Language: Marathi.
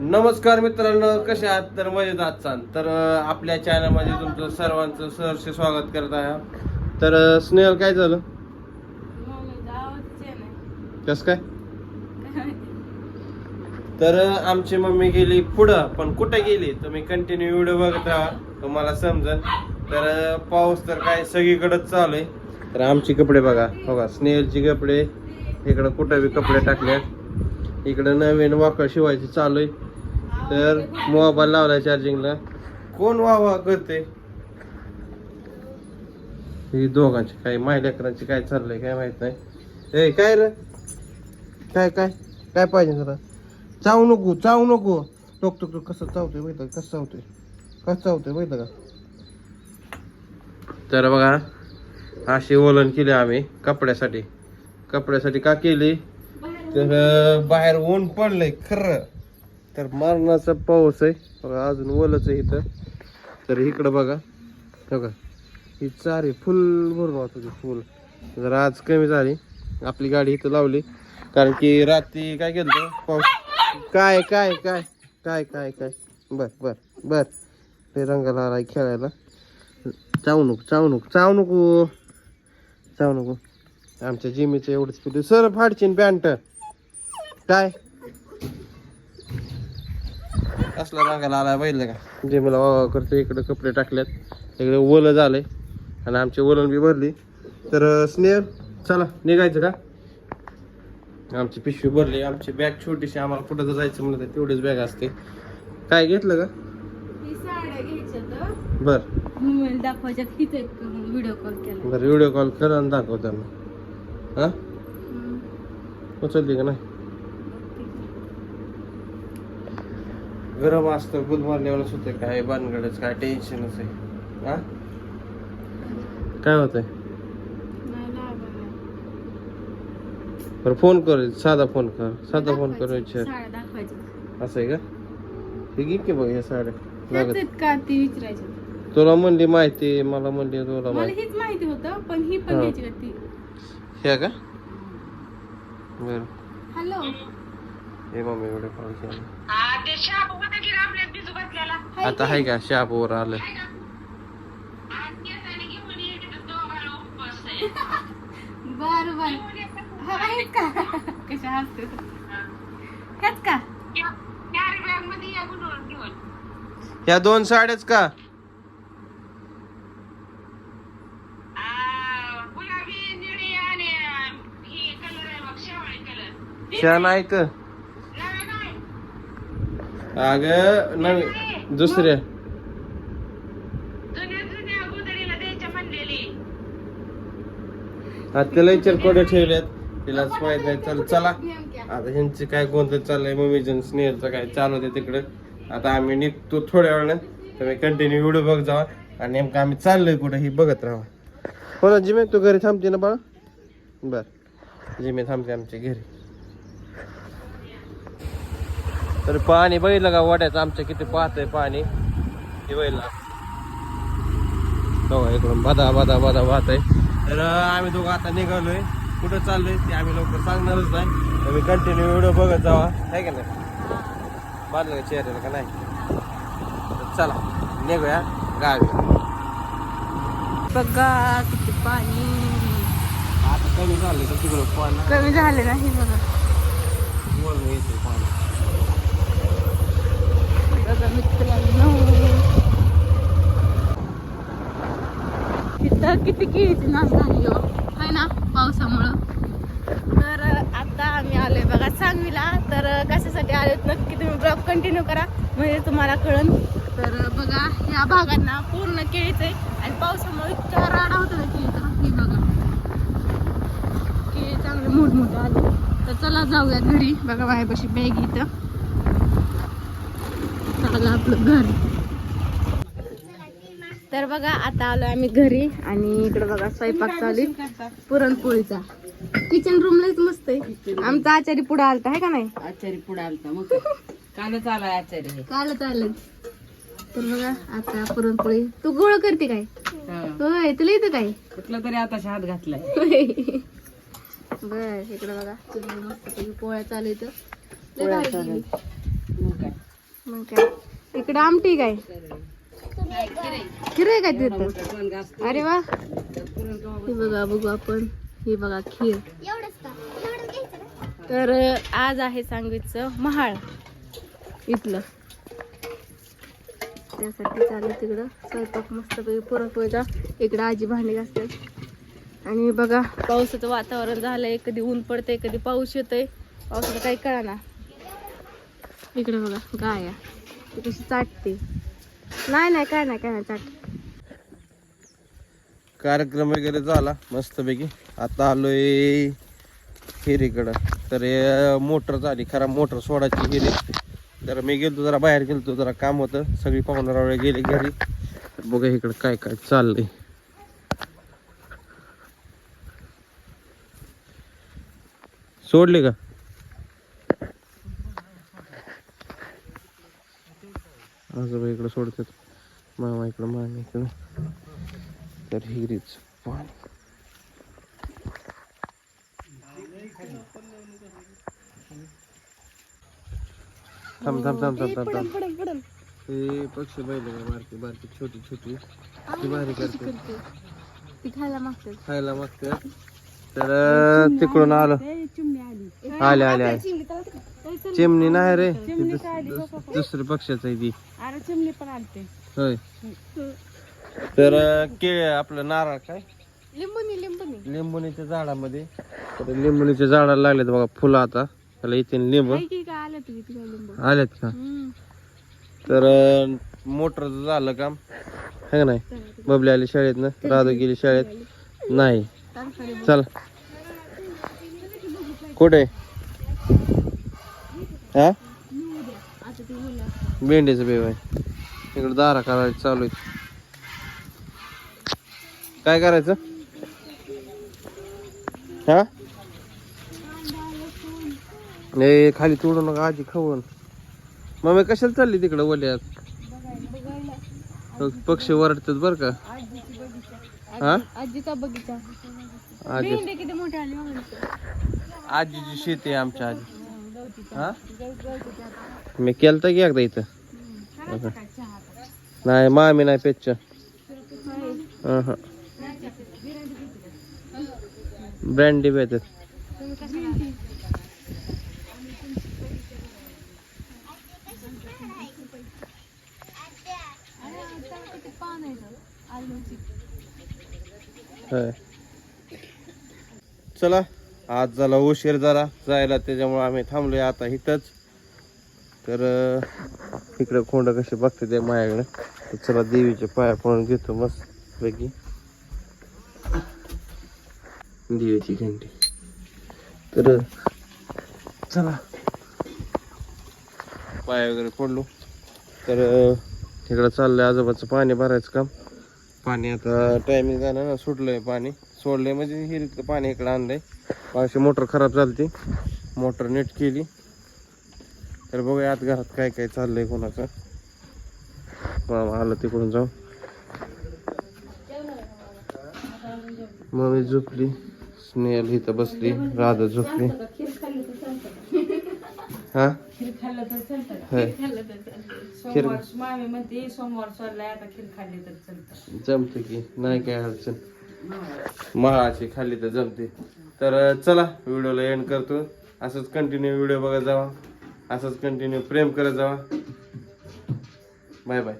नमस्कार मित्रांनो कसे आहात? तर मजेत आहात चाल. तर आपल्या चॅनलमध्ये तुमचं सर्वांचं सहर्ष स्वागत करत आहे. तर स्नेहल काय झालं? कस काय? तर आमची मम्मी गेली पुढं पण कुठे गेली? तुम्ही कंटिन्यू व्हिडिओ बघत राहा तुम्हाला समजेल. तर पाऊस तर काय सगळीकडंच चालू आहे. तर आमची कपडे बघा. बघा स्नेहलची कपडे. इकडं कुठं बी कपडे टाकले इकडं नवीन वाकळ शिवायची चालू आहे. तर मोबाईल लावलाय चार्जिंगला. कोण वा वा करते? ही दोघांची काय माहिलेकरांची काय चाललंय काय माहीत नाही. ए काय रे? काय काय? काय पाहिजे जरा? चावू नको चावू नको. टोक टोक टोक कसं चावतोय माहीत कसं चावतोय? कसं चावतोय बघितलं का? तर बघा अशी ओलन केली आम्ही कपड्यासाठी. कपड्यासाठी का केली? तर बाहेर ऊन पडलंय खरं. तर मरणाचा पाऊस आहे. बघा अजून ओलच आहे इथं. तर इकडं बघा. बघा. ही चारी फुल भरून वाहत होती फुल. जर आज कमी झाली. आपली गाडी इथं लावली. कारण की रात्री काय केलं पाऊस काय काय काय? काय काय काय? बर बर बर. ते रंगाला आलाय खेळायला. चावू नको चावू नको चावू नको चावू नको आमच्या जिमीचं एवढंच किती सर फाडचीन पॅन्ट. काय? असला रंगाला आलाय पाहिलं का? जिमीला वावा करतो इकडे कपडे टाकल्यात. इकडे ओलं झालंय आणि आमची ओलन बी भरली. तर स्नेह चला निघायचं का? आमची पिशवी भरली. आमची बॅग छोटीशी आम्हाला कुठं जर जायचं म्हणलं तर तेवढीच बॅग असते. काय घेतलं का? बर. व्हिडिओ कॉल केला. बरं व्हिडिओ कॉल कर आणि दाखव त्यांना. हा? उचलली का नाही? गरम असतं गुल मारल्यावरच होते काय बानगडच काय टेन्शनच आहे. हा? काय होतंय? बरं फोन कर साधा फोन कर साधा फोन कर विचार. असं आहे का? हे घे की बघ या साड्या. लागत. त्याच का? ती विचारायची. तुला म्हणली माहिती मला म्हणली तुला मला माहिती. हीच माहिती होतं पण ही पण हा. घ्यायची का ती? का? बरं. हॅलो. हे मम्मी एवढे कॉल. केला आता आहे का? शापवर आलं. बर बर आहेत का? कशा हसते ह्याच का ह्या दोन साड्याच का छान आहे का अग नवी दुसऱ्या आता तिला विचार कोडे ठेवल्यात तिलाच माहीत नाही चल चला. आता ह्यांची काय कोणतं चाललंय मम्मी जन स्नेहलचं काय चालू होते तिकडे. आता आम्ही निघतो थोड्या वेळानं. तुम्ही कंटिन्यू व्हिडिओ बघ जावा. आणि नेमकं आम्ही चाललोय कुठं ही बघत राहा. हो ना जिमे तू घरी थांबते ना बाळा? बर. जिमे थांबते आमच्या घरी. तर पाणी बघितलं का वाड्याचं? आमच्या किती पाहतंय पाणी. हे बघितलं. बघा इकडून बदा बदा बदा वाहत आहे तर आम्ही दोघं आता निघालोय. कुठं चाललोय ते आम्ही लवकर सांगणारच नाही. तुम्ही कंटिन्यू व्हिडिओ बघत जावा. आहे का नाही? बांधलं का चेहऱ्याला का नाही? तर चला निघूया गावी. बघा किती पाणी. आता कमी झालं तर तिकडं पाणी? कमी झाले नाही बघा. येते पाणी बघा मित्रांनो किती केळीची नाश झाली हो. आहे ना पावसामुळं. तर आता आम्ही आलोय बघा सांगलीला तर कशासाठी आलेत नक्की तुम्ही ब्लॉग कंटिन्यू करा. म्हणजे तुम्हाला कळन. तर बघा ह्या भागांना पूर्ण केळीच आहे. आणि पावसामुळे इतका राडा होता ना केळीचा. ही बघा. केळी चांगले मोठमोठे आले. तर चला जाऊया घरी. बघा बाहेरपाशी बॅग इथं. चला आपलं घर. तर बघा आता आलो आम्ही घरी आणि इकडे बघा स्वयंपाक चालू पुरणपोळीचा. किचन रूम लयच मस्त आहे. आमचा आचारी पुढे आलता आहे का नाही? आचारी पुढे आलता मग? कालच आलाय आचारी. हे काल चालेल तर बघा आता पुरणपोळी. तू गोळ करते काय. होय तुला येतं काय? कुठला तरी आता हात घातलाय. बर इकडे बघा. तुम्ही मस्त पोळ्या चालू इथं मग काय? इकडं आमटी काय? खीर आहे काय तिथं अरे वा. हे बघा बघू आपण. हे बघा खीर. तर आज आहे सांगवीचं महाळ. इथलं. त्यासाठी चालू तिकडं. स्वयंपाक मस्तपैकी पुरणपोळीचा. इकडं आजी भांडी असतात आणि बघा पावसाचं वातावरण झालंय. कधी ऊन पडतंय कधी पाऊस येतोय. पावसाचं काही कळा ना इकडे बघा गाया. ती कशी चाटते. नाही नाही काय नाही काय नाही चाट कार्यक्रम वगैरे झाला मस्तपैकी. आता आलोय हिरीकडं तर हे मोटर झाली खरा मोटर सोडायची हिरी तर मी गेलतो जरा बाहेर गेलतो जरा काम होतं. सगळी पाहुणारावळे गेले घरी. तर बघा इकडं काय काय चाललंय. सोडले का? आजोबा इकडं सोडतात. मामा इकडं मामा इकडं. तर हिरीच पाणी. थांब थांब थांब थांब हे पक्षी बैल बारकी बारकी छोटी छोटी. ती भारी करते? ती खायला मागतात. खायला मागतात. तर तिकडून आलो. आले आले आले. चिमणी नाही रे. ती दुस- दुस- दुसरी पक्षाच आहे ती. चिमणी पण आलते होय. तर के आपलं नारळ काय? लिंबुनी लिंबुनी. लिंबुनीच्या झाडामध्ये. तर लिंबुनीच्या झाडाला लागलेत बघा फुलं आता. त्याला येते लिंबू. आलेत का. तर मोटरचं झालं काम. है का नाही? बबली आली शाळेत ना राधू गेली शाळेत. नाही. चल. कुठे? हा? भेंडीचं बेव आहे इकडे दारा करायचं चालू आहे काय करायचं? हा? नाही खाली तोडू नका आजी खाऊन मग कशाला चालली तिकडं ओल्यात पक्षी वरडतात बर का? हा? आजीचा बगीचा. आजी. किती मोठे. आजीची शेती आहे आमच्या आजी. हा? मी केलं तर की एकदा इथं. असं. नाही मामी नाही पेच्या ब्रँडी भेटत. चला. आज झाला उशीर जरा जायला त्याच्यामुळे आम्ही थांबलोय आता इथंच. तर इकडं इकडे खोंड कसे बघते ते माझ्याकडे. तर चला देवीचे पाया पडून घेतो मस्त पैकी देवीची घंटी. तर चला. पाया वगैरे पडलो. तर इकडं चाललंय आजोबाचं पाणी भरायचं काम. पाणी आता टायमिंग झालं ना सुटलंय पाणी. सोडलंय म्हणजे हिरीतलं पाणी इकडं आणलंय. अशी मोटर खराब झाली मोटर नीट केली. तर बघूया आत घरात काय काय चाललंय कोणाचं. मामा आलं तिकडून जाऊ मम्मी झोपली. स्नेहल इथं बसली. राधा झोपली. हा? जमते की? नाही काय अडचण. महाळाची खाल्ली तर जमते. तर चला व्हिडिओला एंड करतो. असंच कंटिन्यू व्हिडिओ बघत जावा. असंच कंटिन्यू प्रेम करत जावा. Bye bye